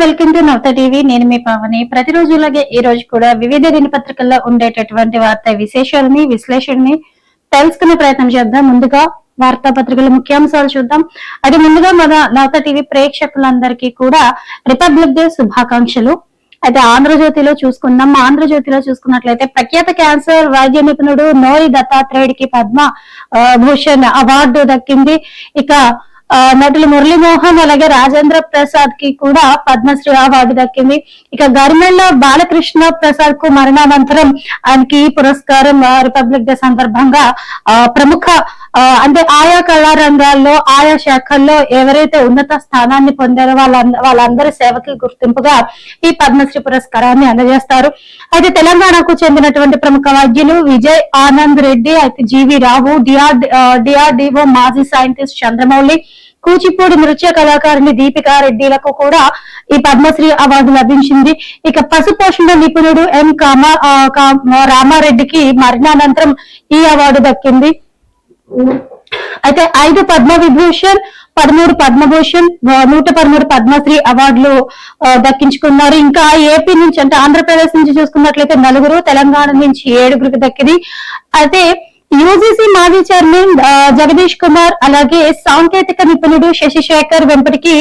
Welcome to Navata TV. నేను మీ పవని. ప్రతిరోజులాగే ఈ రోజు కూడా వివిధ దినపత్రికల్లో ఉండేటటువంటి వార్త విశేషాలని విశ్లేషణని తెలుసుకునే ప్రయత్నం చేద్దాం. ముందుగా వార్తాపత్రికల ముఖ్యాంశాలు చూద్దాం. అది ముందుగా మన నవత టీవీ ప్రేక్షకులందరికీ కూడా రిపబ్లిక్ డే శుభాకాంక్షలు. అయితే ఆంధ్రజ్యోతిలో చూసుకున్నాం. ఆంధ్రజ్యోతిలో చూసుకున్నట్లయితే ప్రఖ్యాత క్యాన్సర్ వైద్య నిపుణుడు నోరి దత్తాత్రేయుడికి పద్మ భూషణ్ అవార్డు దక్కింది. ఇక నటులు మురళీమోహన్ అలాగే రాజేంద్ర ప్రసాద్కి కూడా పద్మశ్రీ అవార్డు దక్కింది. ఇక గరిమెళ్ళ బాలకృష్ణ ప్రసాద్కు మరణానంతరం ఆయనకి ఈ పురస్కారం రిపబ్లిక్ డే సందర్భంగా ఆ, ప్రముఖ అంటే ఆయా కళారంగాల్లో ఆయా శాఖల్లో ఎవరైతే ఉన్నత స్థానాన్ని పొందారో వాళ్ళ వాళ్ళందరి సేవకి గుర్తింపుగా ఈ పద్మశ్రీ పురస్కారాన్ని అందజేస్తారు. అయితే తెలంగాణకు చెందినటువంటి ప్రముఖ వైద్యులు విజయ్ ఆనంద్ రెడ్డి అయితే G V Rao DR DRDO మాజీ సైంటిస్ట్ చంద్రమౌళి కూచిపూడి నృత్య కళాకారిణి దీపికా రెడ్డిలకు కూడా ఈ పద్మశ్రీ అవార్డు లభించింది. ఇక పశు పోషణ నిపుణుడు ఎం కామ కా- రామారెడ్డికి మరణానంతరం ఈ అవార్డు దక్కింది. అయితే ఐదు పద్మ విభూషణ్ పదమూడు పద్మభూషణ్ నూట పదమూడు పద్మశ్రీ అవార్డులు దక్కించుకున్నారు. ఇంకా ఏపీ నుంచి అంటే ఆంధ్రప్రదేశ్ నుంచి చూసుకున్నట్లయితే నలుగురు తెలంగాణ నుంచి ఏడుగురికి దక్కింది. అయితే యూజీసీ మాజీ చైర్మన్ జగదీష్ కుమార్ అలాగే సాంకేతిక నిపుణుడు శశిశేఖర్ వెంపటికి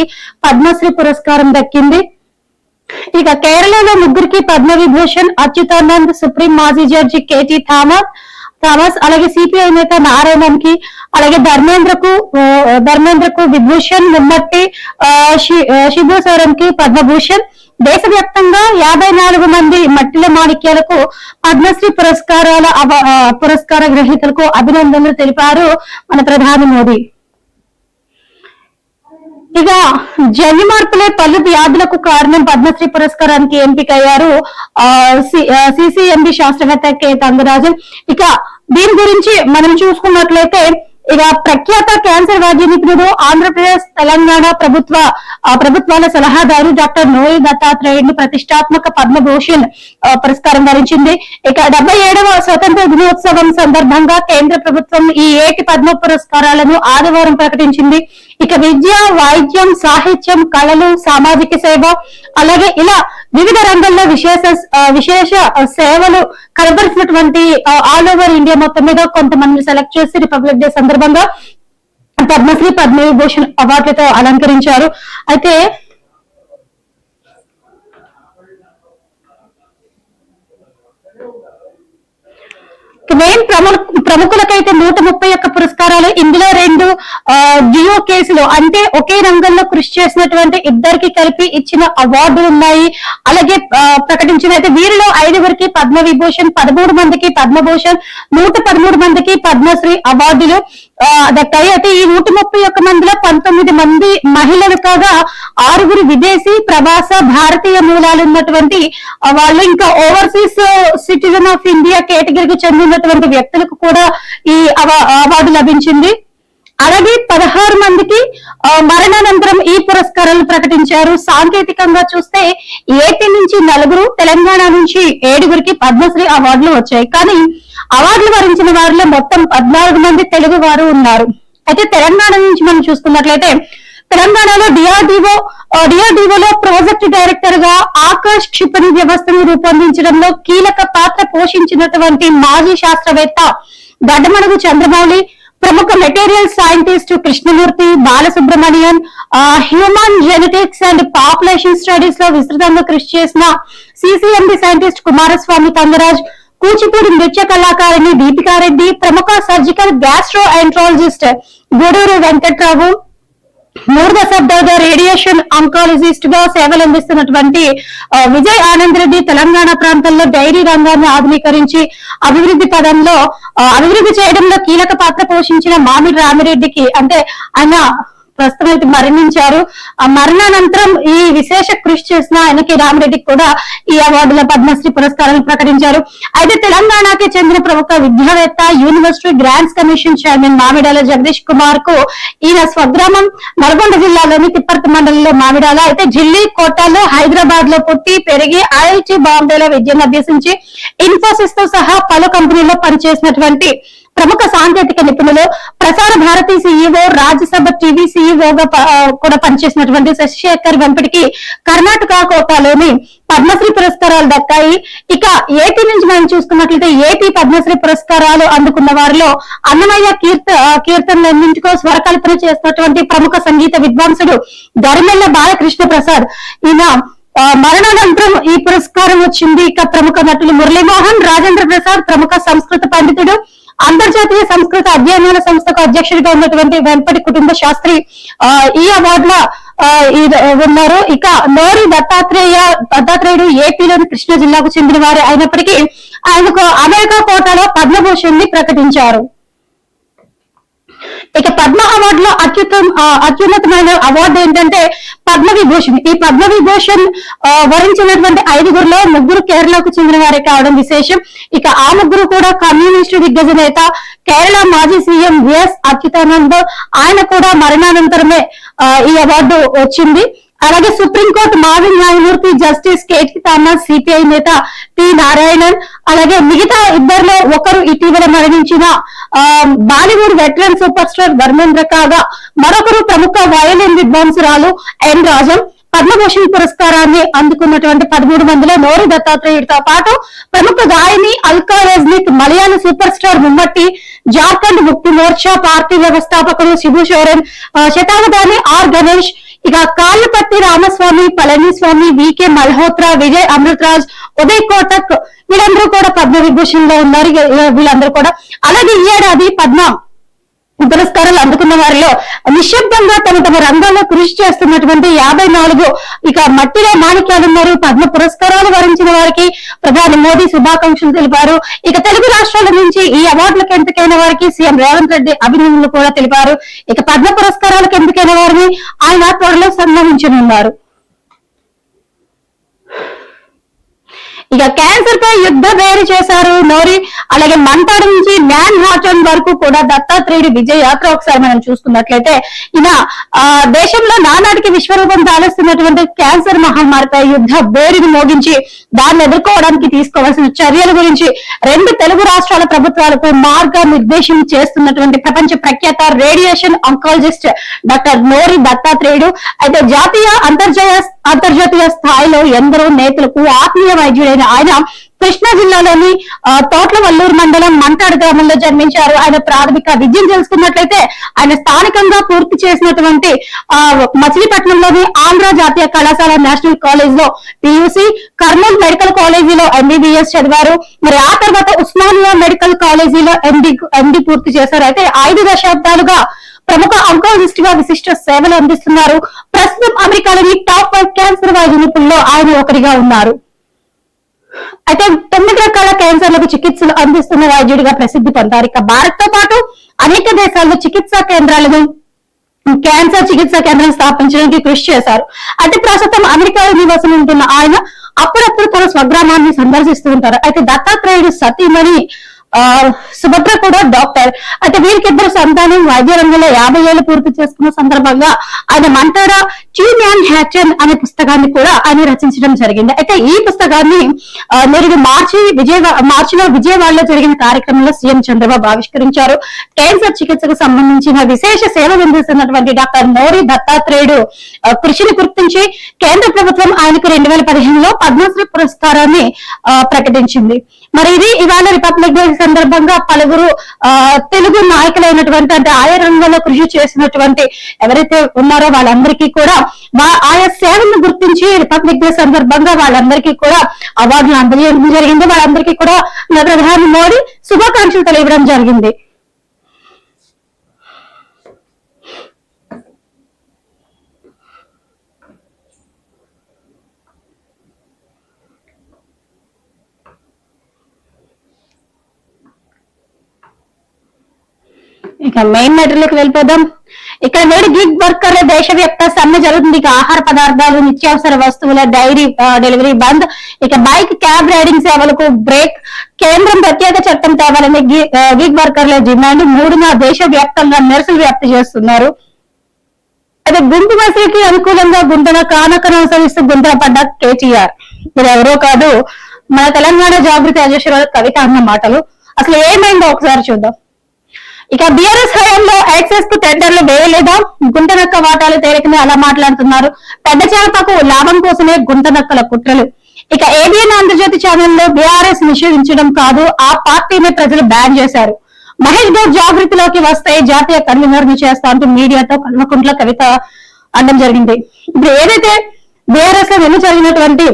పద్మశ్రీ పురస్కారం దక్కింది. ఇక కేరళలో ముగ్గురికి పద్మ విభూషణ్ అచ్యుతానంద్ సుప్రీం మాజీ జడ్జి కేటీ థామస్ థామస్ అలాగే సిపిఐ నేత నారాయణన్కి అలాగే ధర్మేంద్రకు ధర్మేంద్రకు విభూషణ్ ముమ్మట్టి శిబు సోరెన్కి పద్మభూషణ్. దేశవ్యాప్తంగా యాభై నాలుగు మంది మట్టిల మాణిక్యాలకు పద్మశ్రీ పురస్కారాల పురస్కార గ్రహీతలకు అభినందనలు తెలిపారు మన ప్రధాని మోదీ. ఇక జన్యు మార్పులే పలు వ్యాధులకు కారణం పద్మశ్రీ పురస్కారానికి ఎంపికయ్యారు ఆ, సి- ఆ, సిసిఎంబి శాస్త్రవేత్త కె తంగరాజన్. ఇక దీని గురించి మనం చూసుకున్నట్లయితే ఇక ప్రఖ్యాత క్యాన్సర్ వ్యాధి నిపుణుడు ఆంధ్రప్రదేశ్ తెలంగాణ ప్రభుత్వ ప్రభుత్వాల సలహాదారు డాక్టర్ నోయి దత్తాత్రేయుడిని ప్రతిష్టాత్మక పద్మభూషణ్ పురస్కారం వరించింది. ఇక డెబ్బై ఏడవ స్వతంత్ర దినోత్సవం సందర్భంగా కేంద్ర ప్రభుత్వం ఈ ఏటి పద్మ పురస్కారాలను ఆదివారం ప్రకటించింది. ఇక విద్య వైద్యం సాహిత్యం కళలు సామాజిక సేవ అలాగే ఇలా వివిధ రంగాల్లో విశేష విశేష సేవలు కనబరిచినటువంటి ఆల్ ఓవర్ ఇండియా మొత్తం మీద కొంతమంది సెలెక్ట్ చేసి రిపబ్లిక్ డే సందర్భంగా పద్మశ్రీ పద్మవిభూషణ్ అవార్డులతో అలంకరించారు. అయితే మెయిన్ ప్రముఖులకైతే నూట ముప్పై ఒక్క పురస్కారాలు. ఇందులో రెండు ఆ, జియో కేసులు అంటే ఒకే రంగంలో కృషి చేసినటువంటి ఇద్దరికి కలిపి ఇచ్చిన అవార్డులు ఉన్నాయి. అలాగే ప్రకటించిన అయితే వీరిలో ఐదుగురికి పద్మ విభూషణ్ పదమూడు మందికి పద్మభూషణ్ నూట పదమూడు మందికి పద్మశ్రీ అవార్డులు. అయితే ఈ నూట ముప్పై ఒక్క మందిలో పంతొమ్మిది మంది మహిళలు కాగా ఆరుగురు విదేశీ ప్రవాస భారతీయ మూలాలు ఉన్నటువంటి వాళ్ళు ఇంకా ఓవర్సీస్ సిటిజన్ ఆఫ్ ఇండియా కేటగిరీకి చెందినటువంటి వ్యక్తులకు కూడా ఈ అవ- అవార్డు లభించింది. అలాగే పదహారు మందికి మరణానంతరం ఈ పురస్కారాలు ప్రకటించారు. సాంకేతికంగా చూస్తే ఏపీ నుంచి నలుగురు తెలంగాణ నుంచి ఏడుగురికి పద్మశ్రీ అవార్డులు వచ్చాయి. కానీ అవార్డులు వరించిన వారిలో మొత్తం పద్నాలుగు మంది తెలుగు వారు ఉన్నారు. అయితే తెలంగాణ నుంచి మనం చూసుకున్నట్లయితే తెలంగాణలో డిఆర్డిఓ డిఆర్డిఓలో ప్రాజెక్ట్ డైరెక్టర్గా ఆకాశ్ క్షిపణి వ్యవస్థను రూపొందించడంలో కీలక పాత్ర పోషించినటువంటి మాజీ శాస్త్రవేత్త గడ్డమణుగు చంద్రమౌళి ప్రముఖ material scientist Krishnamurthy Balasubramanian human genetics and population స్టడీస్లో విస్తృతంగా కృషి చేసిన సిసిఎంబి సైంటిస్ట్ కుమారస్వామి తంగరాజ్ కూచిపూడి నృత్య కళాకారిణి దీపికారెడ్డి ప్రముఖ surgical gastroenterologist Gudur Venkatrao మూడు దశాబ్దాలుగా రేడియేషన్ ఆంకాలజిస్ట్గా సేవలు అందిస్తున్నటువంటి విజయ్ ఆనంద్ రెడ్డి తెలంగాణ ప్రాంతంలో డైరీ రంగాన్ని ఆధునీకరించి అభివృద్ధి పదంలో అభివృద్ధి చేయడంలో కీలక పాత్ర పోషించిన మామిడి రామిరెడ్డికి అంటే ఆయన ప్రస్తుతం అయితే మరణించారు. ఆ మరణానంతరం ఈ విశేష కృషి చేసిన ఆయనకి రామిరెడ్డికి కూడా ఈ అవార్డుల పద్మశ్రీ పురస్కారాలు ప్రకటించారు. అయితే తెలంగాణకి చెందిన ప్రముఖ విద్యావేత్త university grants commission chairman Mamidala Jagadish కుమార్కు ఈయన స్వగ్రామం నల్గొండ జిల్లాలోని తిప్పర్తి మండలంలో మామిడాల అయితే ఢిల్లీ కోటాలో హైదరాబాద్లో పుట్టి పెరిగి ఐఐటి బాంబేలో విద్యను అభ్యసించి ఇన్ఫోసిస్తో సహా పలు కంపెనీల్లో పనిచేసినటువంటి ప్రముఖ సాంకేతిక నిపుణులు ప్రసార భారతి సీఈఓ రాజ్యసభ టీవీ సీఈఓగా కూడా పనిచేసినటువంటి శశిశేఖర్ వెంపటికి కర్ణాటక కోటాలోని పద్మశ్రీ పురస్కారాలు దక్కాయి. ఇక ఏపీ నుంచి మనం చూసుకున్నట్లయితే ఏపీ పద్మశ్రీ పురస్కారాలు అందుకున్న వారిలో అన్నమయ్య కీర్త ఆ, కీర్తనలన్నింటికో స్వరకల్పన చేసినటువంటి ప్రముఖ సంగీత విద్వాంసుడు గరిమెల్ల బాలకృష్ణ ప్రసాద్ ఈయన ఆ, మరణానంతరం ఈ పురస్కారం వచ్చింది. ఇక ప్రముఖ నటులు మురళీమోహన్ రాజేంద్ర ప్రసాద్ ప్రముఖ సంస్కృత పండితుడు. అంతర్జాతీయ సంస్కృత అధ్యయనాల సంస్థకు అధ్యక్షుడిగా ఉన్నటువంటి వెంపటి కుటుంబ శాస్త్రి ఆ, ఈ అవార్డుల ఉన్నారు. ఇక నోరి దత్తాత్రేయ దత్తాత్రేయుడు ఏపీలోని కృష్ణా జిల్లాకు చెందిన వారు అయినప్పటికీ ఆయనకు అమెరికా కోటాలో పద్మభూషణ్ని ప్రకటించారు. ఇక పద్మ అవార్డు లో అత్యుత్తమ ఆ, అత్యున్నతమైన అవార్డు ఏంటంటే పద్మ విభూషణ్. ఈ పద్మ విభూషణ్ వరించినటువంటి ఐదుగురులో ముగ్గురు కేరళకు చెందిన వారే కావడం విశేషం. ఇక ఆ ముగ్గురు కూడా కమ్యూనిస్టు దిగ్గజ నేత కేరళ మాజీ సీఎం విఎస్ అచ్యుతానంద్. ఆయన కూడా మరణానంతరమే ఆ, ఈ అవార్డు వచ్చింది. అలాగే సుప్రీంకోర్టు మాజీ న్యాయమూర్తి జస్టిస్ కేటీ థామస్ సిపిఐ నేత టి నారాయణన్ అలాగే మిగతా ఇద్దరిలో ఒకరు ఇటీవల మరణించిన ఆ, Bollywood veteran super star Dharmendra కాగా మరొకరు ప్రముఖ వయలిన్ విద్వాంసురాలు ఎన్ రాజం పద్మభూషణ్ పురస్కారాన్ని అందుకున్నటువంటి పదమూడు మందిలో నోరి దత్తాత్రేయుడితో పాటు ప్రముఖ గాయని Alka Yagnik Malayala super star Mammootty Jharkhand Mukti Morcha party వ్యవస్థాపకులు శిబు సోరెన్ శతావధాని ఆర్ గణేష్ ఇక కాళ్ళపత్తి రామస్వామి పళనిస్వామి వికే మల్హోత్రా విజయ్ అమృతరాజ్ ఉదయ్ కోటక్ వీళ్ళందరూ కూడా పద్మ విభూషణ్లో ఉన్నారు వీళ్ళందరూ కూడా. అలాగే ఈ ఏడాది పద్మ పురస్కారాలు అందుకున్న వారిలో నిశ్శబ్దంగా తమ తమ రంగాల్లో కృషి చేస్తున్నటువంటి యాభై నాలుగు ఇక మట్టిలో మాణిక్యాలు ఉన్నారు. పద్మ పురస్కారాలు వరించిన వారికి ప్రధాని మోదీ శుభాకాంక్షలు తెలిపారు. ఇక తెలుగు రాష్ట్రాల నుంచి ఈ అవార్డులకు ఎంపికైన వారికి సీఎం రేవంత్ రెడ్డి అభినందనలు కూడా తెలిపారు. ఇక పద్మ పురస్కారాలకు ఎంపికైన వారిని ఆయన త్వరలో సన్మానించనున్నారు. ఇక క్యాన్సర్ పై యుద్ధ వేరు చేశారు నోరి అలాగే మంతాడు నుంచి మ్యాన్ హాటన్ వరకు కూడా దత్తాత్రేయుడి విజయ యాత్ర ఒకసారి మనం చూసుకున్నట్లయితే ఈయన ఆ, దేశంలో నానాటికి విశ్వరూపం దాలుస్తున్నటువంటి క్యాన్సర్ మహమ్మారిపై యుద్ధ వేరుని మోగించి దాన్ని ఎదుర్కోవడానికి తీసుకోవాల్సిన చర్యల గురించి రెండు తెలుగు రాష్ట్రాల ప్రభుత్వాలకు మార్గ నిర్దేశం చేస్తున్నటువంటి ప్రపంచ ప్రఖ్యాత రేడియేషన్ ఆంకాలజిస్ట్ డాక్టర్ నోరి దత్తాత్రేయుడు. అయితే జాతీయ అంతర్జాతీయ అంతర్జాతీయ స్థాయిలో ఎందరో నేతలకు ఆత్మీయ వైద్యుడైన ఆయన కృష్ణా జిల్లాలోని తోట్ల వల్లూరు మండలం మంటాడు గ్రామంలో జన్మించారు. ఆయన ప్రాథమిక విద్యను తెలుసుకున్నట్లయితే ఆయన స్థానికంగా పూర్తి చేసినటువంటి ఆ, మచిలీపట్నంలోని ఆంధ్ర జాతీయ కళాశాల నేషనల్ కాలేజ్లో పియూసీ కర్నూలు మెడికల్ కాలేజీలో ఎంబీబీఎస్ చదివారు. మరి ఆ తర్వాత ఉస్మానియా మెడికల్ కాలేజీలో ఎండి ఎండి పూర్తి చేశారు. అయితే ఐదు దశాబ్దాలుగా ప్రముఖ అంకాలజిస్ట్గా విశిష్ట సేవలు అందిస్తున్నారు. ప్రస్తుతం అమెరికాలోని టాప్ ఫైవ్ క్యాన్సర్ వైద్య నిపుణుల్లో ఆయన ఒకరిగా ఉన్నారు. అయితే తొమ్మిది రకాల క్యాన్సర్లకు చికిత్సలు అందిస్తున్న వైద్యుడిగా ప్రసిద్ధి పొందారు. ఇక భారత్తో పాటు అనేక దేశాల్లో చికిత్సా కేంద్రాలను క్యాన్సర్ చికిత్సా కేంద్రం స్థాపించడానికి కృషి చేశారు. అయితే ప్రస్తుతం అమెరికాలో నివాసం ఉంటున్న ఆయన అప్పుడప్పుడు తన స్వగ్రామాన్ని సందర్శిస్తూ ఉంటారు. అయితే దత్తాత్రేయుడు సతీమణి సుభద్ర కూడా డాక్టర్. అయితే వీరికి ఇద్దరు సంతానం వైద్య రంగంలో యాభై ఏళ్ళు పూర్తి చేసుకున్న సందర్భంగా ఆయన మంటారా చీన్ అండ్ హ్యాచన్ అనే పుస్తకాన్ని కూడా ఆయన రచించడం జరిగింది. అయితే ఈ పుస్తకాన్ని నేరుగా మార్చి విజయవాడ మార్చిలో విజయవాడలో జరిగిన కార్యక్రమంలో సీఎం చంద్రబాబు ఆవిష్కరించారు. క్యాన్సర్ చికిత్సకు సంబంధించిన విశేష సేవలు అందిస్తున్నటువంటి డాక్టర్ మోరి దత్తాత్రేయుడు కృషిని గుర్తించి కేంద్ర ప్రభుత్వం ఆయనకు రెండు వేల పదిహేనులో పద్మశ్రీ పురస్కారాన్ని ఆ, ప్రకటించింది. మరి ఇది ఇవాళ రిపబ్లిక్ డే సందర్భంగా పలువురు తెలుగు నాయకులైనటువంటి అంటే ఆయా రంగంలో కృషి చేసినటువంటి ఎవరైతే ఉన్నారో వాళ్ళందరికీ కూడా ఆయా సేవలను గుర్తించి రిపబ్లిక్ డే సందర్భంగా వాళ్ళందరికీ కూడా అవార్డులు అందజేయడం జరిగింది. వాళ్ళందరికీ కూడా ప్రధాని మోడీ శుభాకాంక్షలు తెలియడం జరిగింది. ఇక మెయిన్ మ్యాటర్లోకి వెళ్ళిపోదాం. ఇక్కడ వేడి గిగ్ వర్కర్ల దేశవ్యాప్త సమ్మె జరుగుతుంది. ఇక ఆహార పదార్థాలు నిత్యావసర వస్తువుల డైరీ డెలివరీ బంద్. ఇక బైక్ క్యాబ్ రైడింగ్ సేవలకు బ్రేక్. కేంద్రం ప్రత్యేక చట్టం తేవాలని గిగ్ వర్కర్ల డిమాండ్ మూడున దేశవ్యాప్తంగా నిరసన వ్యాప్తి చేస్తున్నారు. అయితే గుంపు మసీకి అనుకూలంగా గుంతన కానకను అనుసరిస్తూ గుంతన పడ్డ కేటీఆర్. ఇది ఎవరో కాదు మన తెలంగాణ జాగృతి అధ్యక్షురాలు కవిత అన్న మాటలు. అసలు ఏమైందో ఒకసారి చూద్దాం. ఇక బీఆర్ఎస్ హయాంలో యాక్సెస్కు టెండర్లు వేయలేదా? గుంటనక్క వాటాలు తేలికనే అలా మాట్లాడుతున్నారు. పెద్ద చేపకు లాభం కోసమే గుంటనక్కల కుట్రలు. ఇక ఏబిఎన్ ఆంధ్రజ్యోతి ఛానల్లో బీఆర్ఎస్ నిషేధించడం కాదు ఆ పార్టీని ప్రజలు బ్యాన్ చేశారు. మహేష్ గౌడ్ జాగృతిలోకి వస్తే జాతీయ కన్వీనర్ని చేస్తా అంటూ మీడియాతో కల్వకుంట్ల కవిత అనడం జరిగింది. ఇప్పుడు ఏదైతే బీఆర్ఎస్లో నిన్న జరిగినటువంటి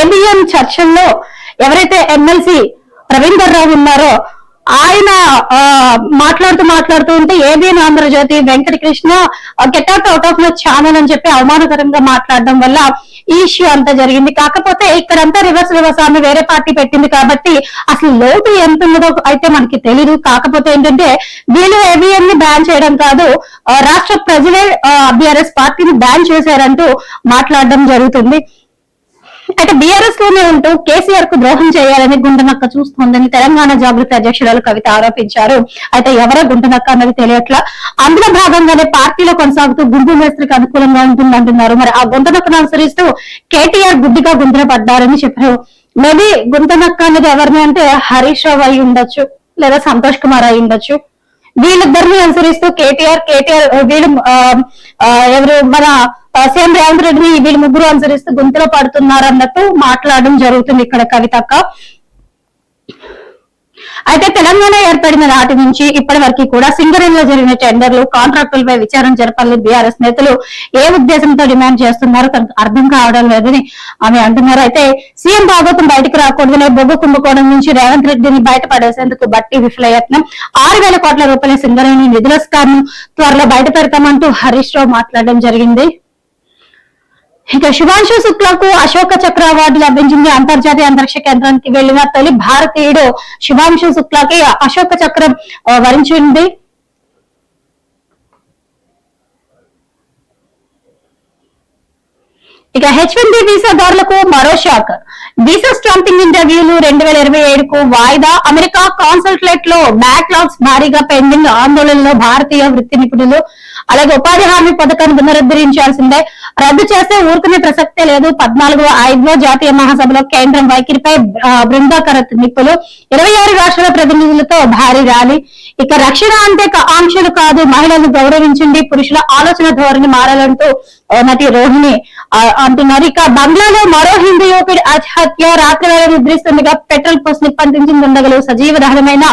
ఏబిఎన్ చర్చల్లో ఎవరైతే ఎమ్మెల్సీ రవీందర్ రావు ఉన్నారో ఆయన మాట్లాడుతూ మాట్లాడుతూ ఉంటే ABN Andhra Jyothi Venkatakrishna get out out of my channel అని చెప్పి అవమానకరంగా మాట్లాడడం వల్ల ఈ ఇష్యూ అంతా జరిగింది. కాకపోతే ఇక్కడంతా రివర్స్ రివర్స్ ఆమె వేరే పార్టీ పెట్టింది కాబట్టి అసలు లోటు ఎంత ఉన్నదో అయితే మనకి తెలియదు కాకపోతే ఏంటంటే వీళ్ళు ఏబిఎన్ని బ్యాన్ చేయడం కాదు రాష్ట్ర ప్రజలే బిఆర్ఎస్ పార్టీని బ్యాన్ చేశారంటూ మాట్లాడడం జరుగుతుంది. అయితే బీఆర్ఎస్లోనే ఉంటూ కేసీఆర్కు ద్రోహం చేయాలని గుంటనక్క చూస్తోందని తెలంగాణ జాగృతి అధ్యక్షురాలు కవిత ఆరోపించారు. అయితే ఎవరో గుంటనక్క అన్నది తెలియట్లా. అందులో భాగంగానే పార్టీలో కొనసాగుతూ గుండు మేస్త్రికి అనుకూలంగా ఉంటుందంటున్నారు. మరి ఆ గుంటనక్కను అనుసరిస్తూ కేటీఆర్ గుడ్డిగా గుండెన పడ్డారని చెప్పారు. మేబీ గుంటనక్క అన్నది ఎవరిని అంటే హరీష్ రావు అయి ఉండొచ్చు లేదా సంతోష్ కుమార్ అయి ఉండొచ్చు. వీళ్ళిద్దరిని అనుసరిస్తూ కేటీఆర్ కేటీఆర్ వీళ్ళు ఆ, ఎవరు మన సీఎం రేవంత్ రెడ్డిని వీళ్ళు ముగ్గురు అనుసరిస్తూ గుంతలో పడుతున్నారు అన్నట్టు మాట్లాడడం జరుగుతుంది ఇక్కడ కవితక్క అయితే తెలంగాణ ఏర్పడిన నాటి నుంచి ఇప్పటి వరకు కూడా సింగరేణిలో జరిగిన టెండర్లు కాంట్రాక్టులపై విచారణ జరపాలని బీఆర్ఎస్ నేతలు ఏ ఉద్దేశంతో డిమాండ్ చేస్తున్నారో తనకు అర్థం కావడం లేదని ఆమె అంటున్నారు. అయితే సీఎం భాగవతం బయటకు రాకూడదనే బొగ్గు కుంభకోణం నుంచి రేవంత్ రెడ్డిని బయటపడేసేందుకు బట్టి విఫలయత్నం. ఆరు వేల కోట్ల రూపాయల సింగరేణి నిధుల స్కామ్ త్వరలో బయట పెడతామంటూ హరీష్ రావు మాట్లాడడం జరిగింది. ఇక శుభాంశు శుక్లకు అశోక చక్ర అవార్డు లభించింది అంతర్జాతీయ అంతరిక్ష కేంద్రానికి వెళ్ళిన తొలి భారతీయుడు శుభాంశు శుక్లకి అశోక చక్రం వరించింది. ఇక హెచ్ వన్ బి వీసాదారులకు మరో షాక్. వీసా స్టాంపింగ్ ఇంటర్వ్యూలు రెండు వేల ఇరవై ఏడుకు వాయిదా. అమెరికా కాన్సల్ట్రేట్లో బ్యాక్లాగ్స్ భారీగా పెండింగ్. ఆందోళనలో భారతీయ వృత్తి నిపుణులు అలాగే ఉపాధి హామీ పథకాన్ని పునరుద్ధరించాల్సిందే. రద్దు చేస్తే ఊరుకునే ప్రసక్తే లేదు. పద్నాలుగు ఐదో జాతీయ మహాసభలో కేంద్రం వైఖరిపై బృందాకర నిప్పులు. ఇరవై ఆరు రాష్ట్రాల ప్రతినిధులతో భారీ ర్యాలీ. ఇక రక్షణ అంటే ఆంక్షలు కాదు. మహిళలను గౌరవించండి. పురుషుల ఆలోచన ధోరణి మారాలంటూ నటి రోహిణి అంటున్నారు. ఇక బంగ్లాలో మరో హిందూ యువకుడి హత్య రాత్రి వేళ నిద్రిస్తుండగా పెట్రోల్ పోస్ట్ నిప్పందించి దుండగలు సజీవ దహనమైన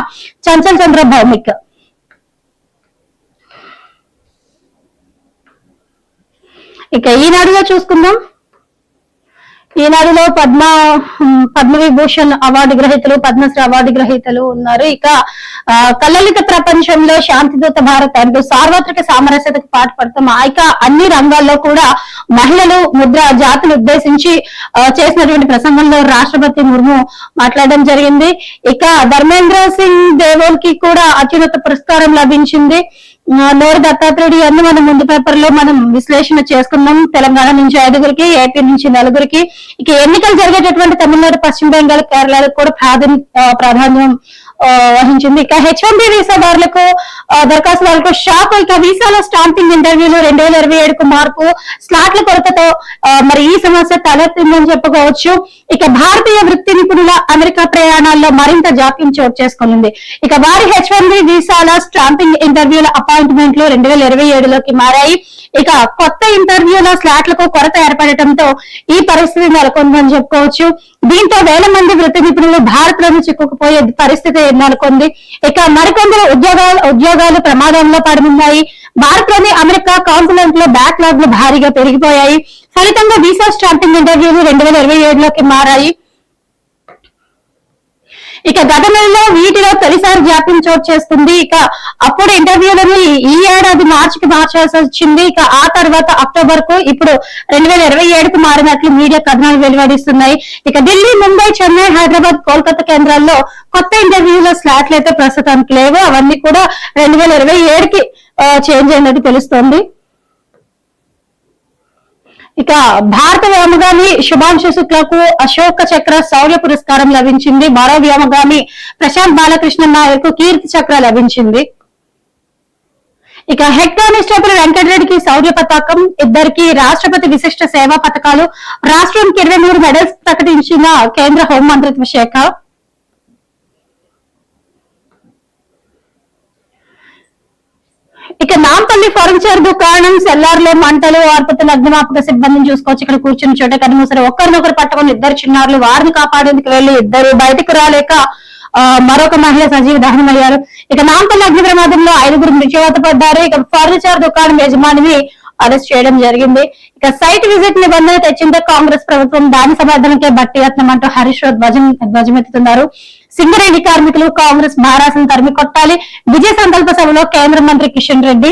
చంచల్ చంద్ర భౌమిక్ ఇక ఈనాడులో చూసుకుందాం. ఈనాడులో పద్మ పద్మవిభూషణ్ అవార్డు గ్రహీతలు పద్మశ్రీ అవార్డు గ్రహీతలు ఉన్నారు. ఇక కలలిత ప్రపంచంలో శాంతిదూత భారత్ అంటూ సార్వత్రిక సామరస్యతకు పాటుపడతాం ఇక అన్ని రంగాల్లో కూడా మహిళలు ముద్ర జాతులు ఉద్దేశించి చేసినటువంటి ప్రసంగంలో రాష్ట్రపతి ముర్ము మాట్లాడడం జరిగింది. ఇక ధర్మేంద్ర సింగ్ దేవోల్కి కూడా అత్యున్నత పురస్కారం లభించింది. నోరు దత్తాత్రేయుడు అన్ని మనం ముందు పేపర్లో మనం విశ్లేషణ చేసుకున్నాం. తెలంగాణ నుంచి ఐదుగురికి ఏపీ నుంచి నలుగురికి. ఇక ఎన్నికలు జరిగేటటువంటి తమిళనాడు పశ్చిమ బెంగాల్ కేరళకు కూడా ప్రాధాన్య ప్రాధాన్యం వహించింది. ఇక హెచ్ వన్ బి వీసాదారులకు దరఖాస్తుదారులకు షాక్. ఇక వీసాలో స్టాంపింగ్ ఇంటర్వ్యూలు రెండు వేల ఇరవై ఏడుకు మార్పు స్లాట్ల కొరతతో మరి ఈ సమస్య తలెత్తిందని చెప్పుకోవచ్చు. ఇక భారతీయ వృత్తి నిపుణుల అమెరికా ప్రయాణాల్లో మరింత జాప్యం చోటు చేసుకుంది ఇక వారి హెచ్ వన్ బి వీసాల స్టాంపింగ్ ఇంటర్వ్యూల అపాయింట్మెంట్లు రెండు వేల ఇరవై ఏడులోకి మారాయి. ఇక కొత్త ఇంటర్వ్యూల స్లాట్లకు కొరత ఏర్పడటంతో ఈ పరిస్థితి నెలకొందని చెప్పుకోవచ్చు. దీంతో వేల మంది వృత్తి నిపుణులు భారత్లోని చిక్కుకుపోయే పరిస్థితి నెలకొంది ఇక మరికొందరు ఉద్యోగాలు ఉద్యోగాలు ప్రమాదంలో పడుతున్నాయి. భారత్లోని అమెరికా కాన్సులెంట్లో బ్యాక్లాగ్లు భారీగా పెరిగిపోయాయి. ఫలితంగా వీసా స్టాంపింగ్ ఇంటర్వ్యూలు రెండు వేల ఇరవై ఏడులోకి మారాయి. ఇక గత నెలలో వీటిలో తొలిసారి జాప్యం చోటు చేస్తుంది. ఇక అప్పుడు ఇంటర్వ్యూలను ఈ- ఈ ఏడాది మార్చికి మార్చాల్సి వచ్చింది. ఇక ఆ తర్వాత అక్టోబర్కు ఇప్పుడు రెండు వేల ఇరవై ఏడుకు మారినట్లు మీడియా కథనాలు వెలువడిస్తున్నాయి. ఇక ఢిల్లీ ముంబై చెన్నై హైదరాబాద్ కోల్కతా కేంద్రాల్లో కొత్త ఇంటర్వ్యూల స్లాట్లు అయితే ప్రస్తుతానికి లేవు. అవన్నీ కూడా రెండు వేల ఇరవై ఏడుకి చేంజ్ అయినట్టు తెలుస్తోంది. ఇక భారత వ్యోమగామి శుభాంశు శుక్లకు అశోక చక్ర శౌర్య పురస్కారం లభించింది. మరో వ్యోమగామి ప్రశాంత్ బాలకృష్ణ నాయక్ కీర్తి చక్ర లభించింది. ఇక హెడ్ కానిస్టేబుల్ వెంకటరెడ్డికి శౌర్య పతాకం. ఇద్దరికి రాష్ట్రపతి విశిష్ట సేవా పథకాలు. రాష్ట్రానికి ఇరవై మూడు మెడల్స్ ప్రకటించిన కేంద్ర హోం మంత్రిత్వ శాఖ. ఇక నాంపల్లి ఫర్నిచర్ దుకాణం సెల్లార్లో మంటలు ఆర్పతులు అగ్నిమాపక సిబ్బందిని చూసుకోవచ్చు. ఇక్కడ కూర్చుని చోట కనుమూసరి ఒకరినొకరు పట్టుకొని ఇద్దరు చిన్నారులు వారిని కాపాడేందుకు వెళ్ళి ఇద్దరు బయటకు రాలేక ఆ, మరొక మహిళ సజీవ దహనమయ్యారు ఇక నాంపల్లి అగ్ని ప్రమాదంలో ఐదుగురు మృత్యువాత పడ్డారు. ఇక ఫర్నిచర్ దుకాణం యజమానిని అరెస్ట్ చేయడం జరిగింది. ఇక సైట్ విజిట్ నిబంధన తెచ్చిందో కాంగ్రెస్ ప్రభుత్వం. దాని సమర్థనకే బట్టి యత్నం అంటూ హరీష్ రావు ధ్వజం ధ్వజమెత్తుతున్నారు. సింగరేణి కార్మికులు కాంగ్రెస్ భారాసను తరిమి కొట్టాలి. విజయ సంకల్ప సభలో కేంద్ర మంత్రి కిషన్ రెడ్డి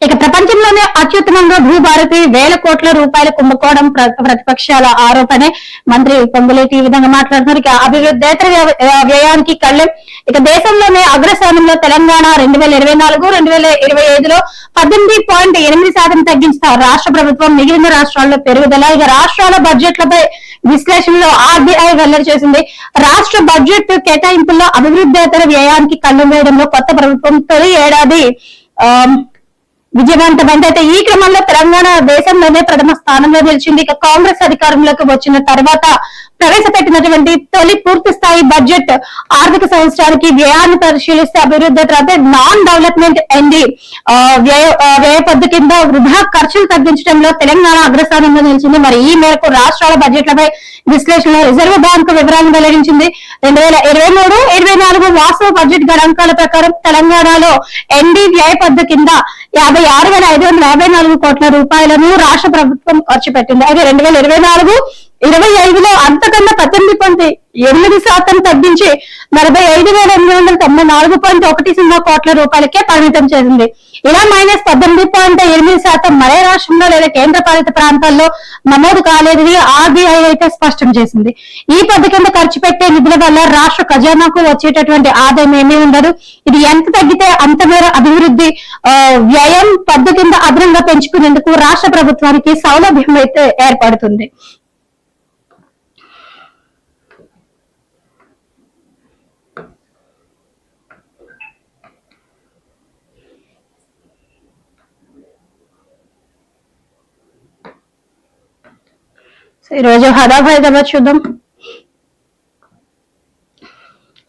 ఇక ప్రపంచంలోనే అత్యుత్తమంగా భూభారతి వేల కోట్ల రూపాయల కుంభకోణం ప్ర- ప్రతిపక్షాల ఆరోపణే. మంత్రి పొంగులేటి ఈ విధంగా మాట్లాడుతున్నారు. ఇక అభివృద్ధేతర వ్యయానికి కళ్ళెం ఇక దేశంలోనే అగ్రస్థానంలో తెలంగాణ రెండు వేల ఇరవై నాలుగు రెండు వేల ఇరవై ఐదులో పద్దెనిమిది పాయింట్ ఎనిమిది శాతం తగ్గించిన రాష్ట్ర ప్రభుత్వం మిగిలిన రాష్ట్రాల్లో పెరుగుదల. ఇక రాష్ట్రాల బడ్జెట్లపై విశ్లేషణలో ఆర్బీఐ వెల్లడి చేసింది. రాష్ట్ర బడ్జెట్ కేటాయింపుల్లో అభివృద్ధేతర వ్యయానికి కళ్ళెం వేయడంలో కొత్త ప్రభుత్వం తొలి ఏడాది ఆ, విజయవంతమైంది అయితే ఈ క్రమంలో తెలంగాణ దేశంలోనే ప్రథమ స్థానంలో నిలిచింది. ఇక కాంగ్రెస్ అధికారంలోకి వచ్చిన తర్వాత ప్రవేశపెట్టినటువంటి తొలి పూర్తి స్థాయి బడ్జెట్ ఆర్థిక సంవత్సరానికి వ్యయాన్ని పరిశీలిస్తే అభివృద్ధి తర్వాత నాన్ డెవలప్మెంట్ అండి వ్యయ వ్యయ పద్దు కింద వృధా ఖర్చులు తగ్గించడంలో తెలంగాణ అగ్రస్థానంలో నిలిచింది. మరి ఈ మేరకు రాష్ట్రాల బడ్జెట్లపై విశ్లేషణలో రిజర్వ్ బ్యాంకు వివరాలను వెల్లడించింది. రెండు వేల ఇరవై మూడు ఇరవై నాలుగు వాస్తవ బడ్జెట్ గణాంకాల ప్రకారం తెలంగాణలో ఎన్డీ వ్యయ పద్దు కింద యాభై ఆరు వేల ఐదు వందల యాభై నాలుగు కోట్ల రూపాయలను రాష్ట్ర ప్రభుత్వం ఖర్చు పెట్టింది. అయితే రెండు వేల ఇరవై నాలుగు ఇరవై ఐదులో అంతకన్నా పద్దెనిమిది పాయింట్ ఎనిమిది శాతం తగ్గించి నలభై ఐదు వేల ఎనిమిది వందల తొంభై నాలుగు పాయింట్ ఒకటి సున్నా కోట్ల రూపాయలకే పరిమితం చేసింది. ఇలా మైనస్ పద్దెనిమిది పాయింట్ ఎనిమిది శాతం మరే రాష్ట్రంలో లేదా కేంద్ర పాలిత ప్రాంతాల్లో నమోదు కాలేదని ఆర్బీఐ అయితే స్పష్టం చేసింది. ఈ పద్ధతి కింద ఖర్చు పెట్టే నిధుల వల్ల రాష్ట్ర ఖజానాకు వచ్చేటటువంటి ఆదాయం ఏమీ ఉండదు. ఇది ఎంత తగ్గితే అంత మేర అభివృద్ధి వ్యయం పద్ధతి కింద అదనంగా పెంచుకునేందుకు రాష్ట్ర ప్రభుత్వానికి సౌలభ్యం అయితే ఏర్పడుతుంది. సో ఈరోజు హైదరాబాద్ హైదరాబాద్ చూద్దాం.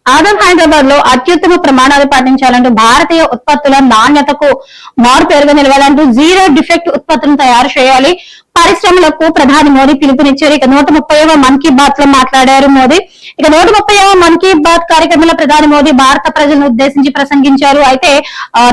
ఆదం హైదరాబాద్లో అత్యుత్తమ ప్రమాణాలు పాటించాలంటూ భారతీయ ఉత్పత్తుల నాణ్యతకు మారు పేరుగా నిలవాలంటూ జీరో డిఫెక్ట్ ఉత్పత్తులను తయారు చేయాలి. పరిశ్రమలకు ప్రధాని మోదీ పిలుపునిచ్చారు. ఇక నూట ముప్పైవ మన్ కీ బాత్లో మాట్లాడారు మోదీ. ఇక నూట ముప్పైవ మన్ కీ బాత్ కార్యక్రమంలో ప్రధాని మోదీ భారత ప్రజలను ఉద్దేశించి ప్రసంగించారు. అయితే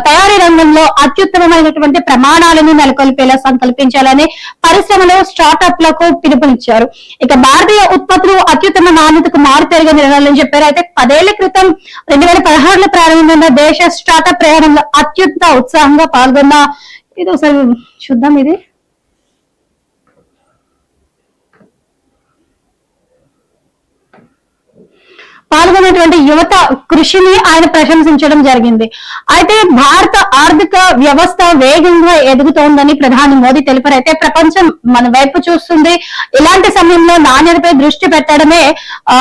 తయారీ రంగంలో అత్యుత్తమమైనటువంటి ప్రమాణాలను నెలకొల్పేలా సంకల్పించాలని పరిశ్రమలో స్టార్టప్లకు పిలుపునిచ్చారు. ఇక భారతీయ ఉత్పత్తులు అత్యుత్తమ నాణ్యతకు మారుపేరుగా నిలవాలని చెప్పారు. అయితే పదేళ్ళ క్రితం రెండు వేల పదహారులో ప్రారంభమైన దేశ స్టార్టప్ ప్రయాణంలో అత్యంత ఉత్సాహంగా పాల్గొన్న ఇది ఒకసారి చూద్దాం ఇది. పాల్గొన్నటువంటి యువత కృషిని ఆయన ప్రశంసించడం జరిగింది. అయితే భారత ఆర్థిక వ్యవస్థ వేగంగా ఎదుగుతోందని ప్రధాని మోదీ తెలిపారు. అయితే ప్రపంచం మన వైపు చూస్తుంది. ఇలాంటి సమయంలో నాణ్యతపై దృష్టి పెట్టడమే ఆ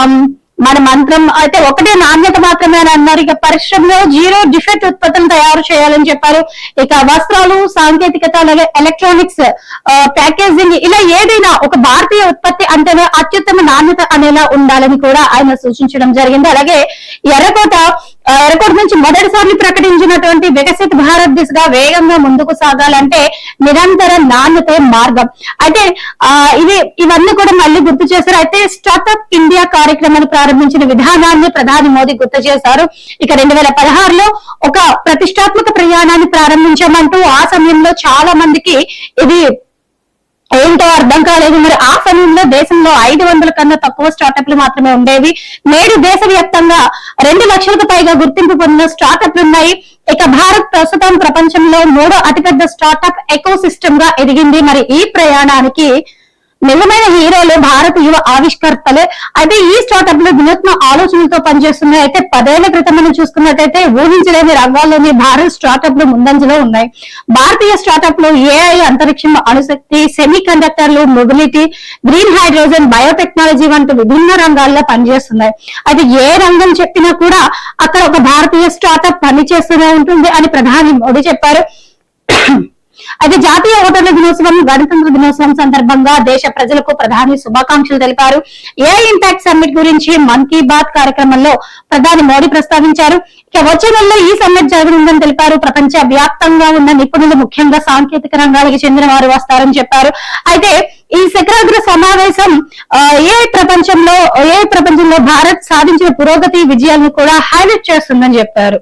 మన మంత్రం అయితే ఒకటే నాణ్యత మాత్రమే అని అన్నారు. ఇక పరిశ్రమలో జీరో డిఫెక్ట్ ఉత్పత్తులను తయారు చేయాలని చెప్పారు. ఇక వస్త్రాలు సాంకేతికత అలాగే ఎలక్ట్రానిక్స్ ప్యాకేజింగ్ ఇలా ఏదైనా ఒక భారతీయ ఉత్పత్తి అంటేనే అత్యుత్తమ నాణ్యత అనేలా ఉండాలని కూడా ఆయన సూచించడం జరిగింది. అలాగే ఎర్రకోట ఆ, నుంచి మొదటిసారి ప్రకటించినటువంటి వికసిత్ భారత్ దిశగా వేగంగా ముందుకు సాగాలంటే నిరంతర నాణ్యత మార్గం. అయితే ఆ ఇవి ఇవన్నీ కూడా మళ్ళీ గుర్తు చేశారు. అయితే స్టార్ట్అప్ ఇండియా కార్యక్రమాన్ని ప్రారంభించిన విధానాన్ని ప్రధాని మోదీ గుర్తు చేశారు. ఇక రెండు వేల పదహారులో ఒక ప్రతిష్టాత్మక ప్రయాణాన్ని ప్రారంభించామంటూ ఆ సమయంలో చాలా మందికి ఇది ఏంటో అర్థం కాలేదు. మరి ఆ సమయంలో దేశంలో ఐదు వందల కన్నా తక్కువ స్టార్టప్లు మాత్రమే ఉండేవి. నేడు దేశవ్యాప్తంగా రెండు లక్షలకు పైగా గుర్తింపు పొందిన స్టార్టప్లు ఉన్నాయి. ఇక భారత్ ప్రస్తుతం ప్రపంచంలో మూడో అతిపెద్ద స్టార్టప్ ఎకో సిస్టమ్గా ఎదిగింది. మరి ఈ ప్రయాణానికి నిజమైన హీరోలు భారత యువ ఆవిష్కర్తలే. అయితే ఈ స్టార్టప్లో వినూత్న ఆలోచనలతో పనిచేస్తున్నాయి. అయితే పదేళ్ళ క్రితం మనం చూసుకున్నట్టయితే ఊహించలేని రంగాల్లోని భారత్ స్టార్టప్లు ముందంజలో ఉన్నాయి. భారతీయ స్టార్టప్లో ఏఐ అంతరిక్షం అణుశక్తి సెమీ కండక్టర్లు మొబిలిటీ గ్రీన్ హైడ్రోజన్ బయోటెక్నాలజీ వంటి విభిన్న రంగాల్లో పనిచేస్తున్నాయి. అయితే ఏ రంగం చెప్పినా కూడా అక్కడ ఒక భారతీయ స్టార్టప్ పనిచేస్తూనే ఉంటుంది అని ప్రధాని మోడీ చెప్పారు. అయితే జాతీయ ఓటర్ల దినోత్సవం గణతంత్ర దినోత్సవం సందర్భంగా దేశ ప్రజలకు ప్రధాని శుభాకాంక్షలు తెలిపారు. ఏ ఇంపాక్ట్ సమ్మిట్ గురించి మన్ కీ బాత్ కార్యక్రమంలో ప్రధాని మోడీ ప్రస్తావించారు. ఇక వచ్చే నెలలో ఈ సమ్మిట్ జరగనుందని తెలిపారు. ప్రపంచ వ్యాప్తంగా ఉన్న నిపుణులు ముఖ్యంగా సాంకేతిక రంగాలకు చెందిన వారు వస్తారని చెప్పారు. అయితే ఈ శిఖరాగ్ర సమావేశం ఏ ప్రపంచంలో ఏ ప్రపంచంలో భారత్ సాధించిన పురోగతి విజయాలను కూడా హైలైట్ చేస్తుందని చెప్పారు.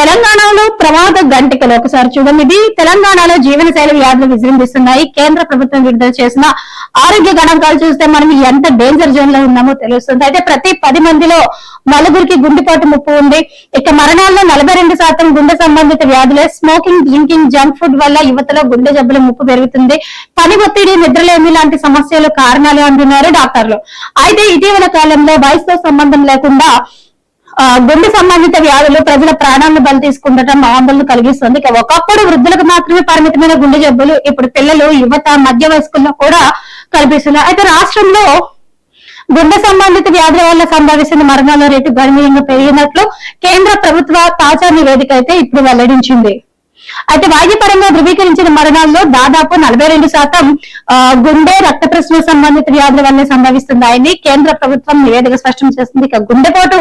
తెలంగాణలో ప్రమాద గంటికలు. ఒకసారి చూడండి ఇది. తెలంగాణలో జీవనశైలి వ్యాధులు విజృంభిస్తున్నాయి. కేంద్ర ప్రభుత్వం విడుదల చేసిన ఆరోగ్య గణాంకాలు చూస్తే మనం ఎంత డేంజర్ జోన్లో ఉన్నామో తెలుస్తుంది. అయితే ప్రతి పది మందిలో నలుగురికి గుండెపోటు ముప్పు ఉంది. ఇక మరణాల్లో నలభై రెండు శాతం గుండె సంబంధిత వ్యాధులే. స్మోకింగ్ డ్రింకింగ్ జంక్ ఫుడ్ వల్ల యువతలో గుండె జబ్బుల ముప్పు పెరుగుతుంది. పని ఒత్తిడి నిద్రలేమి లాంటి సమస్యలు కారణాలు అంటున్నారు డాక్టర్లు. అయితే ఇటీవల కాలంలో వయసుతో సంబంధం లేకుండా గుండె సంబంధిత వ్యాధులు ప్రజల ప్రాణాలను బలి తీసుకుండటం ఆందోళన కలిగిస్తుంది. ఒకప్పుడు వృద్ధులకు మాత్రమే పరిమితమైన గుండె జబ్బులు ఇప్పుడు పిల్లలు యువత మధ్య వయస్కుల్లో కూడా కనిపిస్తున్నాయి. అయితే రాష్ట్రంలో గుండె సంబంధిత వ్యాధుల వల్ల సంభవిస్తున్న మరణాల రేటు గణనీయంగా పెరిగినట్లు కేంద్ర ప్రభుత్వ తాజా నివేదిక అయితే ఇప్పుడు వెల్లడించింది. అయితే వాయుపరంగా ధృవీకరించిన మరణాల్లో దాదాపు నలభై రెండు శాతం గుండె రక్త ప్రశ్న సంబంధిత వ్యాధుల వల్లే సంభవిస్తున్నాయని కేంద్ర ప్రభుత్వం నివేదిక స్పష్టం చేస్తుంది ఇక గుండెపోటు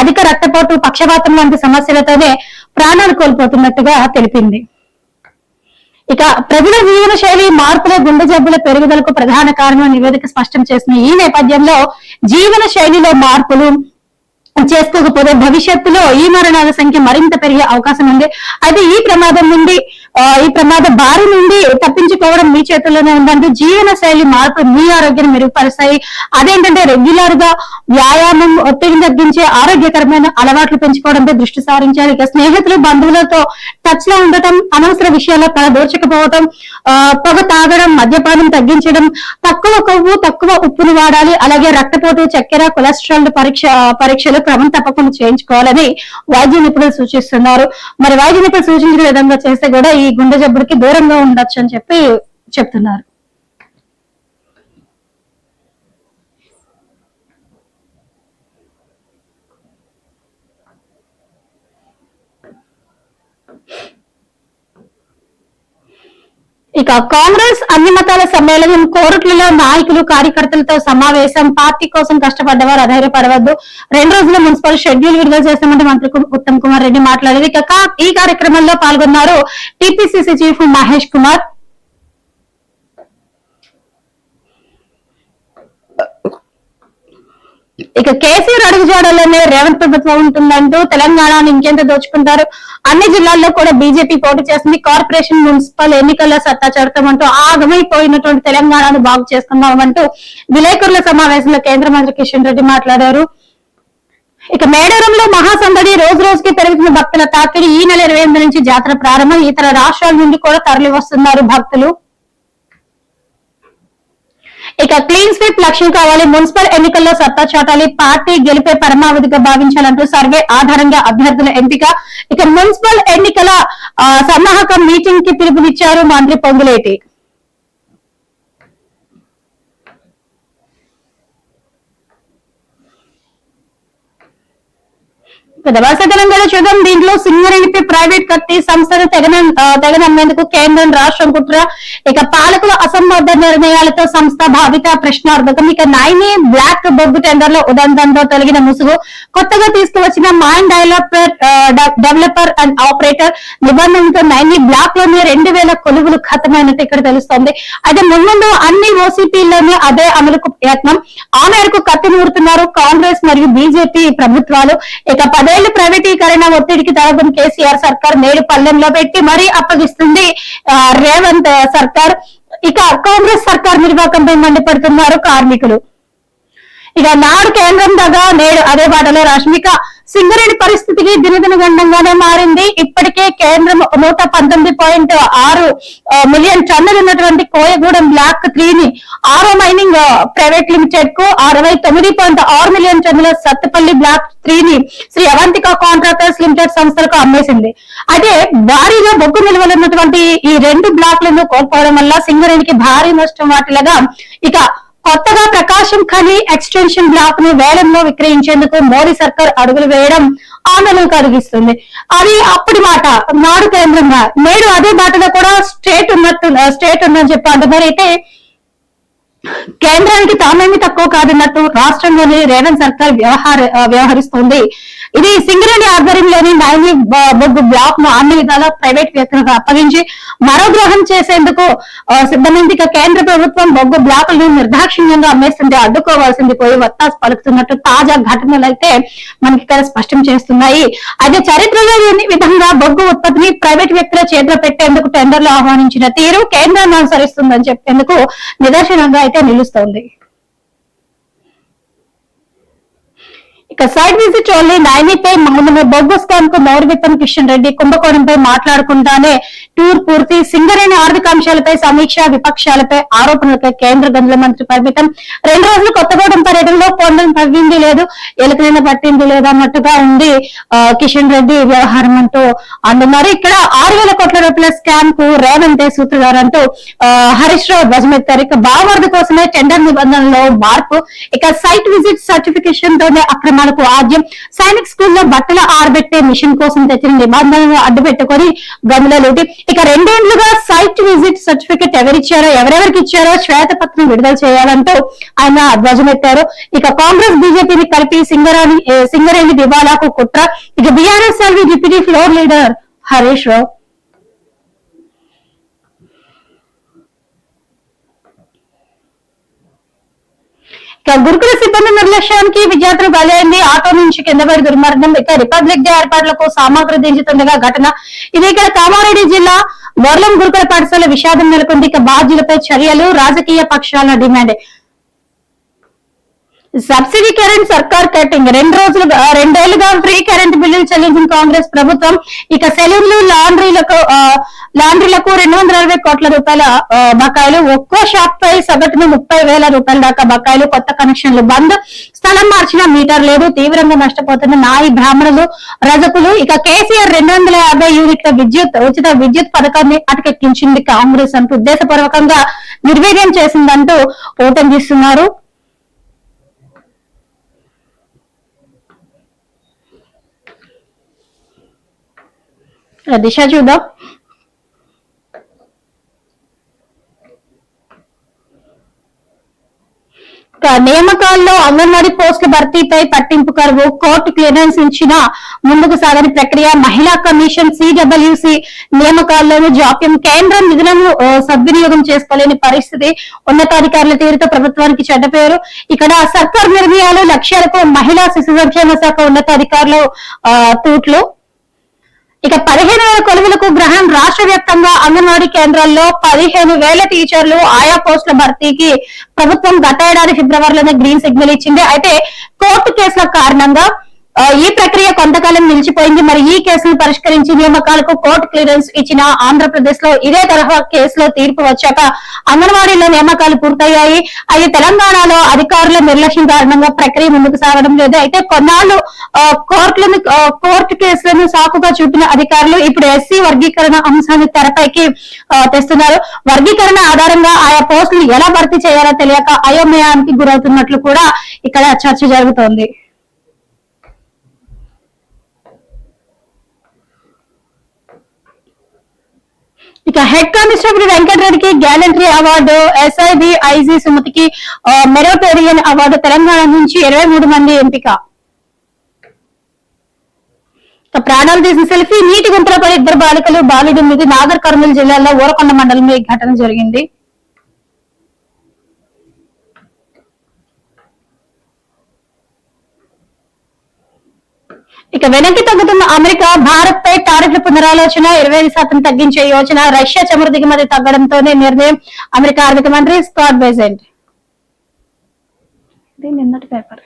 అధిక రక్తపోటు పక్షపాతం లాంటి సమస్యలతోనే ప్రాణాలు కోల్పోతున్నట్టుగా తెలిపింది. ఇక ప్రజల జీవన శైలి మార్పుల గుండె జబ్బుల పెరుగుదలకు ప్రధాన కారణం నివేదిక స్పష్టం చేసిన ఈ నేపథ్యంలో జీవన శైలిలో మార్పులు చేసుకోకపోతే భవిష్యత్తులో ఈ మరణాల సంఖ్య మరింత పెరిగే అవకాశం ఉంది. అయితే ఈ ప్రమాదం నుండి ఈ ప్రమాద బారి నుండి తప్పించుకోవడం మీ చేతుల్లోనే ఉందంటే జీవన శైలి మార్పు మీ ఆరోగ్యాన్ని మెరుగుపరుస్తాయి. అదేంటంటే రెగ్యులర్గా వ్యాయామం ఒత్తిడిని తగ్గించే ఆరోగ్యకరమైన అలవాట్లు పెంచుకోవడంపై దృష్టి సారించాలి. ఇక స్నేహితులు బంధువులతో టచ్లో ఉండటం అనవసర విషయాల్లో తలదూర్చకపోవటం పొగ తాగడం మద్యపానం తగ్గించడం తక్కువ కొవ్వు తక్కువ ఉప్పును వాడాలి అలాగే రక్తపోటు చక్కెర కొలెస్ట్రాల్ పరీక్ష పరీక్షలు క్రమం తప్పకుండా చేయించుకోవాలని వైద్య నిపుణులు సూచిస్తున్నారు. మరి వైద్య నిపుణులు సూచించిన విధంగా చేస్తే కూడా ఈ గుండె జబ్బుడికి దూరంగా ఉండొచ్చు అని చెప్పి చెప్తున్నారు. ఇక కాంగ్రెస్ అన్ని మతాల సమ్మేళనం కోరుట్లలో నాయకులు కార్యకర్తలతో సమావేశం పార్టీ కోసం కష్టపడ్డవారు అధైర్యపడవద్దు. రెండు రోజుల మున్సిపల్ షెడ్యూల్ విడుదల చేస్తామంటే మంత్రి ఉత్తమ్ కుమార్ రెడ్డి మాట్లాడారు. ఇక ఈ కార్యక్రమంలో పాల్గొన్నారు టిపిసిసి చీఫ్ మహేష్ కుమార్ ఇక కేసీఆర్ అడుగుజాడలోనే రేవంత్ ప్రభుత్వం ఉంటుందంటూ తెలంగాణను ఇంకెంత దోచుకుంటారు? అన్ని జిల్లాల్లో కూడా బీజేపీ పోటీ చేస్తుంది. కార్పొరేషన్ మున్సిపల్ ఎన్నికల్లో సత్తా చేరుతామంటూ ఆగమైపోయినటువంటి తెలంగాణను బాగు చేస్తున్నామంటూ విలేకరుల సమావేశంలో కేంద్ర మంత్రి కిషన్ రెడ్డి మాట్లాడారు. ఇక మేడారంలో మహాసందడి రోజు రోజుకి పెరుగుతున్న భక్తుల తాకిడి ఈ నెల ఇరవై ఎనిమిది నుంచి జాతర ప్రారంభం. ఇతర రాష్ట్రాల నుండి కూడా తరలి వస్తున్నారు భక్తులు. ఇక క్లీన్ స్వీప్ లక్ష్యం కావాలి. మున్సిపల్ ఎన్నికల్లో సత్తా చాటాలి. పార్టీ గెలిపే పరమావధిగా భావించాలంటూ సర్వే ఆధారంగా అభ్యర్థుల ఎంపిక. ఇక మున్సిపల్ ఎన్నికల సన్నాహక మీటింగ్కి పిలుపునిచ్చారు మంత్రి పొంగులేటి. దవాస తెలంగాణ చూద్దాం. దీంట్లో సింగరేణిపై ప్రైవేట్ కత్తి సంస్థను తెగన తెగనమ్మేందుకు కేంద్రం రాష్ట్రం కుట్ర. ఇక పాలకుల అసంబద్ధ నిర్ణయాలతో సంస్థ భావిత ప్రశ్నార్థకం. ఇక నైని బ్లాక్ బొగ్గు టెండర్లో ఉదంతంతో తొలగిన ముసుగు. కొత్తగా తీసుకువచ్చిన mine developer developer and operator నిబంధనతో Naini బ్లాక్లోనే రెండు వేల కొలువులు ఖతమైనట్టు ఇక్కడ తెలుస్తోంది. అయితే ముందు అన్ని ఓసీపీల్లోనే అదే అమలుకు ప్రయత్నం. ఆ మేరకు కత్తి నూరుతున్నారు కాంగ్రెస్ మరియు బీజేపీ ప్రభుత్వాలు. ఇక పదేళ్ళ ప్రైవేటీకరణ ఒత్తిడికి తలగం కేసీఆర్ సర్కార్ నేడు పల్లెంలో పెట్టి మరీ అప్పగిస్తుంది రేవంత్ సర్కార్. ఇక కాంగ్రెస్ సర్కార్ నిర్వాహకంపై మండిపడుతున్నారు కార్మికులు. ఇక నాడు కేంద్రం దగ్గర నేడు అదే బాటలో రష్మిక సింగరేణి పరిస్థితికి దినదిన గండంగానే మారింది. ఇప్పటికే కేంద్రం నూట పంతొమ్మిది పాయింట్ ఆరు మిలియన్ టన్నులు ఉన్నటువంటి కోయగూడెం బ్లాక్ త్రీ ని ఆరో మైనింగ్ ప్రైవేట్ లిమిటెడ్కు అరవై తొమ్మిది పాయింట్ ఆరు మిలియన్ టన్నుల సత్తుపల్లి బ్లాక్ త్రీ ని శ్రీ అవంతిక కాంట్రాక్టర్స్ లిమిటెడ్ సంస్థలకు అమ్మేసింది. అయితే భారీగా బొగ్గు నిల్వలు ఉన్నటువంటి ఈ రెండు బ్లాక్లను కోల్పోవడం వల్ల సింగరేణికి భారీ నష్టం వాటిలగా ఇక కొత్తగా ప్రకాశం ఖని ఎక్స్టెన్షన్ బ్లాక్ను వేలంలో విక్రయించేందుకు మోడీ సర్కార్ అడుగులు వేయడం ఆందోళన కలిగిస్తుంది అది అప్పటి మాట. నాడు కేంద్రంగా. నేడు అదే బాటలో కూడా స్టేట్ ఉన్నట్టు స్టేట్ ఉందని చెప్పి అంటున్నారు. అయితే కేంద్రానికి తామేమి తక్కువ కాదన్నట్టు రాష్ట్రంలోని రేవంత్ సర్కార్ వ్యవహార వ్యవహరిస్తోంది. ఇది సింగరేణి ఆధ్వర్యంలోని నైని బొగ్గు బ్లాక్ను అన్ని విధాలా ప్రైవేట్ వ్యక్తులకు అప్పగించి మరో గ్రహం చేసేందుకు ఆ, సిద్ధమైంది. కేంద్ర ప్రభుత్వం బొగ్గు బ్లాకులను నిర్దాక్షిణ్యంగా అమ్మేస్తుంటే అడ్డుకోవాల్సింది పోయి వత్తాస్ పలుకుతున్నట్టు తాజా ఘటనలు అయితే మనకి ఇక్కడ స్పష్టం చేస్తున్నాయి. అయితే చరిత్రలో లేని విధంగా బొగ్గు ఉత్పత్తిని ప్రైవేట్ వ్యక్తుల చేతిలో పెట్టేందుకు టెండర్లు ఆహ్వానించిన తీరు కేంద్రాన్ని అనుసరిస్తుందని చెప్పేందుకు నిదర్శనంగా అయితే నిలుస్తోంది. ఇక సైడ్ విజిట్ ఓన్లీ నైనిపై మౌనమే బొగ్గు స్కామ్కు మౌరవిత్తం కిషన్ రెడ్డి కుంభకోణంపై మాట్లాడుకుంటానే టూర్ పూర్తి సింగరేణి ఆర్థిక అంశాలపై సమీక్ష విపక్షాలపై ఆరోపణలపై కేంద్ర గనుల మంత్రి పరిమితం. రెండు రోజులు కొత్తగూడెం పర్యటనలో కొండను తవ్వింది లేదు ఎలుకలైన పట్టింది లేదన్నట్టుగా ఉంది కిషన్ రెడ్డి వ్యవహారం అంటూ అంటున్నారు. ఇక్కడ ఆరు వేల కోట్ల రూపాయల స్కామ్కు రేవంతే సూత్రధారు అంటూ హరీష్ రావు ధ్వజమెత్తారు ఇక బావరద కోసమే టెండర్ నిబంధనలో మార్పు ఇక సైట్ విజిట్ సర్టిఫికేషన్ తోనే అక్రమాలకు ఆద్యం సైనిక్ స్కూల్లో బట్టలు ఆరబెట్టే మిషన్ కోసం తెచ్చిన నిబంధనలను అడ్డు పెట్టుకొని ఇక రెండేళ్ళుగా సైట్ విజిట్ సర్టిఫికెట్ ఎవరిచ్చారో ఎవరెవరికి ఇచ్చారో శ్వేతపత్రం విడుదల చేయాలంటూ ఆయన ధ్వజమెత్తారు. ఇక కాంగ్రెస్ బీజేపీని కలిపి సింగరేణి సింగరేణి దివాలాకు కుట్ర. ఇక BRS LP deputy floor leader Harish Rao ఇక గురుకుల సిబ్బంది నిర్లక్ష్యానికి విద్యార్థులు బలైంది. ఆటో నుంచి కింద పడి దుర్మరణం ఇక రిపబ్లిక్ డే ఏర్పాట్లకు సామాగ్రి దించుతుండగా ఘటన. ఇది ఇక్కడ కామారెడ్డి జిల్లా మొర్లం గురుకుల పాఠశాల విషాదం నెలకొంది. ఇక బాధ్యులపై చర్యలు రాజకీయ పక్షాల డిమాండ్. సబ్సిడీ కరెంట్ సర్కార్ కటింగ్. రెండు రోజులు రెండేళ్ళుగా ఫ్రీ కరెంట్ బిల్లులు చెల్లించిన కాంగ్రెస్ ప్రభుత్వం ఇక సెలూన్లు లాండ్రీలకు ఆ, లాండ్రీలకు రెండు వందల అరవై కోట్ల రూపాయల బకాయిలు. ఒక్కో షాప్ పై సగటున ముప్పై వేల రూపాయల దాకా బకాయిలు కొత్త కనెక్షన్లు. బంద్. స్థలం మార్చిన మీటర్ లేదు. తీవ్రంగా నష్టపోతున్న నాయి బ్రాహ్మణులు రజకులు. ఇక కేసీఆర్ రెండు వందల యాభై యూనిట్ల విద్యుత్ ఉచిత విద్యుత్ పథకాన్ని అటకెక్కించింది కాంగ్రెస్ అంటూ ఉద్దేశపూర్వకంగా నిర్వీర్యం చేసిందంటూ ఓటం తీస్తున్నారు. దిశ చూద్దాం ఇక నియామకాల్లో అంగన్వాడీ పోస్టుల భర్తీపై పట్టింపు కరువు కోర్టు క్లియరెన్స్ ఇచ్చిన ముందుకు సాగని ప్రక్రియ మహిళా కమిషన్ సిడబ్ల్యూసి నియామకాల్లోనూ జాప్యం కేంద్రం నిధులను సద్వినియోగం చేసుకోలేని పరిస్థితి ఉన్నతాధికారుల తీరుతో ప్రభుత్వానికి చెడ్డ పేరు. ఇక్కడ సర్కార్ నిర్ణయాలు లక్ష్యాలకు మహిళా శిశు సంక్షేమ శాఖ ఉన్నతాధికారులు తూట్లు ఇక పదిహేను వేల కొలువులకు గ్రహణం రాష్ట్ర వ్యాప్తంగా అంగన్వాడీ కేంద్రాల్లో పదిహేను వేల టీచర్లు ఆయా పోస్టుల భర్తీకి ప్రభుత్వం గత ఏడాది ఫిబ్రవరిలోనే గ్రీన్ సిగ్నల్ ఇచ్చింది. అయితే కోర్టు కేసుల కారణంగా ఈ ప్రక్రియ కొంతకాలం నిలిచిపోయింది. మరి ఈ కేసును పరిష్కరించి నియామకాలకు కోర్టు క్లియరెన్స్ ఇచ్చిన ఆంధ్రప్రదేశ్లో ఇదే తరహా కేసులో తీర్పు వచ్చాక అంగన్వాడీలో నియామకాలు పూర్తయ్యాయి. అయితే తెలంగాణలో అధికారుల నిర్లక్ష్యం కారణంగా ప్రక్రియ ముందుకు సాగడం లేదు. అయితే కొన్నాళ్ళు కోర్టులను కోర్టు కేసులను సాకుగా చూపిన అధికారులు ఇప్పుడు ఎస్సీ వర్గీకరణ అంశాన్ని తెరపైకి తెస్తున్నారు. వర్గీకరణ ఆధారంగా ఆయా పోస్టులు ఎలా భర్తీ చేయాలో తెలియక అయోమయానికి గురవుతున్నట్లు కూడా ఇక్కడ చర్చ జరుగుతోంది. ఇక హెడ్ కానిస్టేబుల్ వెంకటరెడ్డికి గ్యాలంటరీ అవార్డు ఎస్ఐబి ఐజీ సుమతికి మెరోటోరియన్ అవార్డు తెలంగాణ నుంచి ఇరవై మూడు మంది ఎంపిక. ప్రాణాలు తీసిన సెల్ఫీ నీటి గుంతలో పడి ఇద్దరు బాలికలు బాలుడు మీద నాగర్ కర్నూలు జిల్లాలో ఊరకొండ మండలంలో ఈ ఘటన జరిగింది. ఇక వెనక్కి తగ్గుతున్న అమెరికా భారత్ పై టారిఫ్ల పునరాలోచన ఇరవై ఐదు శాతం తగ్గించే యోచన రష్యా చమురు దిగుమతి తగ్గడంతోనే నిర్ణయం అమెరికా ఆర్థిక మంత్రి స్కాట్ బెజెంట్. నిన్నటి పేపర్.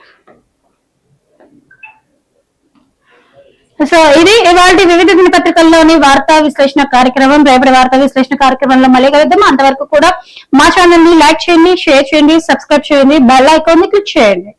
సో ఇది ఇవాళ వివిధ దినపత్రికల్లోని వార్తా విశ్లేషణ కార్యక్రమం. రేపటి వార్తా విశ్లేషణ కార్యక్రమంలో మళ్ళీ కలుద్దాం. అంతవరకు కూడా మా ఛానల్ని లైక్ చేయండి షేర్ చేయండి సబ్స్క్రైబ్ చేయండి బెల్ ఐకాన్ని క్లిక్ చేయండి.